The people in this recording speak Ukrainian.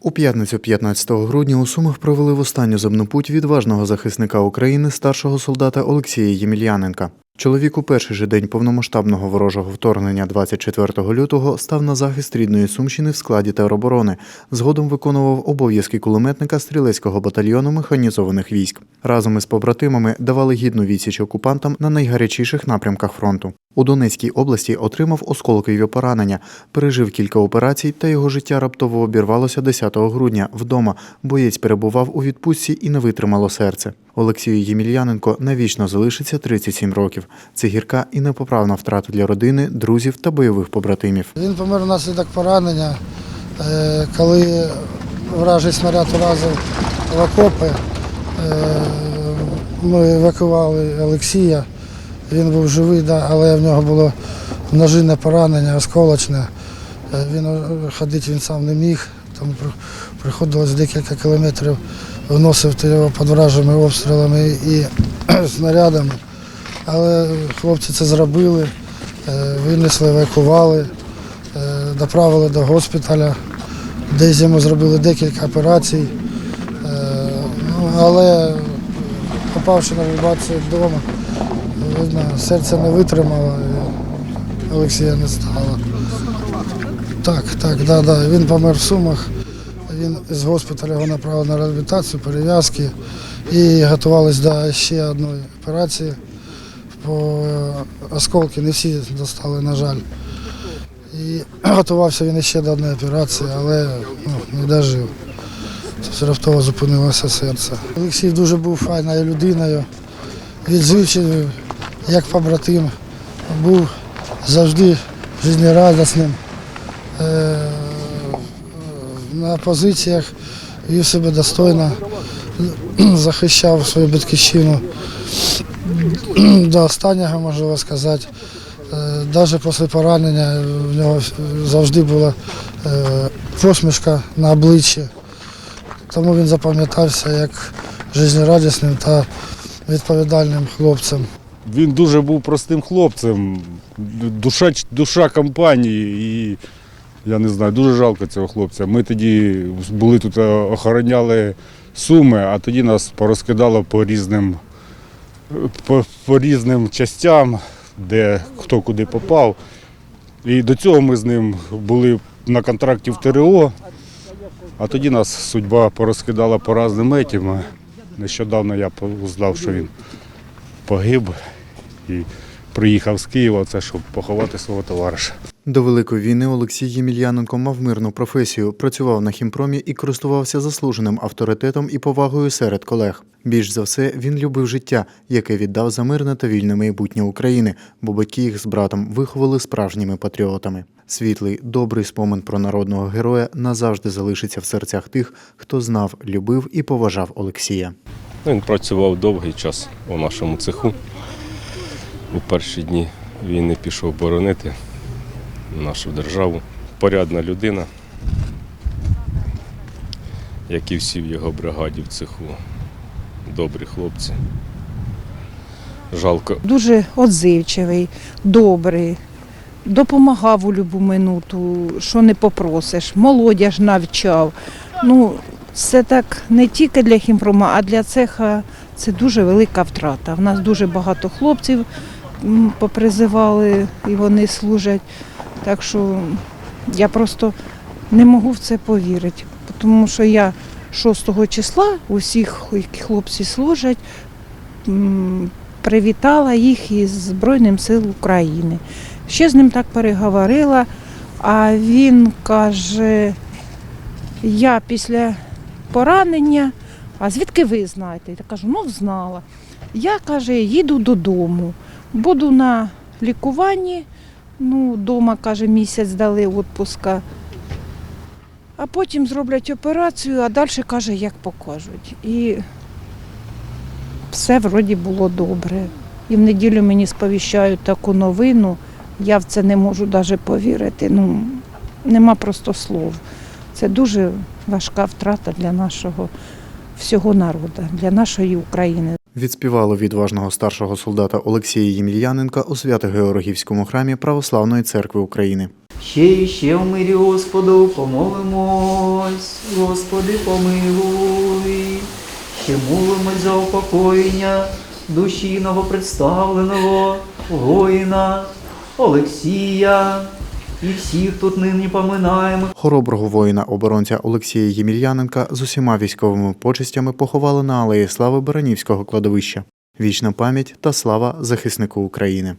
У п'ятницю 15 грудня у Сумах провели в останню земну путь відважного захисника України старшого солдата Олексія Ємельяненка. Чоловік у перший же день повномасштабного ворожого вторгнення 24 лютого став на захист рідної Сумщини в складі тероборони. Згодом виконував обов'язки кулеметника стрілецького батальйону механізованих військ. Разом із побратимами давали гідну відсіч окупантам на найгарячіших напрямках фронту. У Донецькій області отримав осколкові поранення, пережив кілька операцій, та його життя раптово обірвалося 10 грудня. Вдома боєць перебував у відпустці і не витримало серце. Олексію Ємельяненко навічно залишиться 37 років. Це гірка і непоправна втрата для родини, друзів та бойових побратимів. Він помер внаслідок поранення, е, коли вражий снаряд уразив в окопи. Е, Ми евакували Олексія. Він був живий, але в нього було множинне поранення, осколочне. Е, Він ходити він сам не міг, тому приходилось декілька кілометрів виносити його під вражими обстрілами і снарядами. Але хлопці це зробили, е, винесли, евакували, е, доправили до госпіталя, де йому зробили декілька операцій. Е, ну, Але попавши на евакуацію вдома, видно, серце не витримало, Олексія не стало. Так, так, да, да. Він помер в Сумах. Він з госпіталя його направили на реабілітацію, перев'язки і готувалися до ще одної операції. По е, осколки не всі достали, на жаль. І готувався він ще до одної операції, але ну, не дожив. Тобто раптово зупинилося серце. Олексій дуже був файною людиною, відзвичай, як побратим, був завжди життєрадісним. Е, На позиціях вів себе достойно, захищав свою батьківщину до останнього, можливо сказати. Навіть після поранення в нього завжди була е, посмішка на обличчі. Тому він запам'ятався як життєрадісним та відповідальним хлопцем. Він дуже був простим хлопцем, душа, душа компанії. І я не знаю, дуже жалко цього хлопця. Ми тоді були тут, е, охороняли суми, а тоді нас порозкидало по різним, по, по різним частям, де хто куди попав. І до цього ми з ним були на контракті в ТРО, а тоді нас судьба порозкидала по різним етім. Нещодавно я узнав, що він погиб і приїхав з Києва, це щоб поховати свого товариша. До Великої війни Олексій Ємельяненко мав мирну професію, працював на хімпромі і користувався заслуженим авторитетом і повагою серед колег. Більш за все, він любив життя, яке віддав за мирне та вільне майбутнє України, бо батьки їх з братом виховали справжніми патріотами. Світлий, добрий спомин про народного героя назавжди залишиться в серцях тих, хто знав, любив і поважав Олексія. Ну, Він працював довгий час у нашому цеху. У перші дні війни пішов боронити нашу державу. Порядна людина, як і всі в його бригаді в цеху. Добрі хлопці. Жалко, дуже отзивчивий, добрий, допомагав у будь-яку минуту, що не попросиш, молодіж навчав. Ну, це так не тільки для хімпрома, а для цеха це дуже велика втрата. У нас дуже багато хлопців попризивали і вони служать. Так що я просто не можу в це повірити, тому що я 6 числа усіх, які хлопці служать, привітала їх із Збройним сил України. Ще з ним так переговорила, а він каже, я після поранення, а звідки ви знаєте? Я кажу, ну знала. Я каже, їду додому, буду на лікуванні. Ну, вдома, каже, місяць дали відпуска. А потім зроблять операцію, а далі каже, як покажуть. І все вроді було добре. І в неділю мені сповіщають таку новину. Я в це не можу навіть повірити. Ну, нема просто слов. Це дуже важка втрата для нашого всього народу, для нашої України. Відспівало відважного старшого солдата Олексія Ємельяненка у Свято-Георгіївському храмі Православної церкви України. Ще і ще в мирі Господу помолимось, Господи помилуй, ще молимось за упокоєння душі новопредставленого воїна Олексія і всіх тут нині поминаємо. Хороброго воїна-оборонця Олексія Ємільяненка з усіма військовими почестями поховали на алеї слави Баранівського кладовища. Вічна пам'ять та слава захиснику України.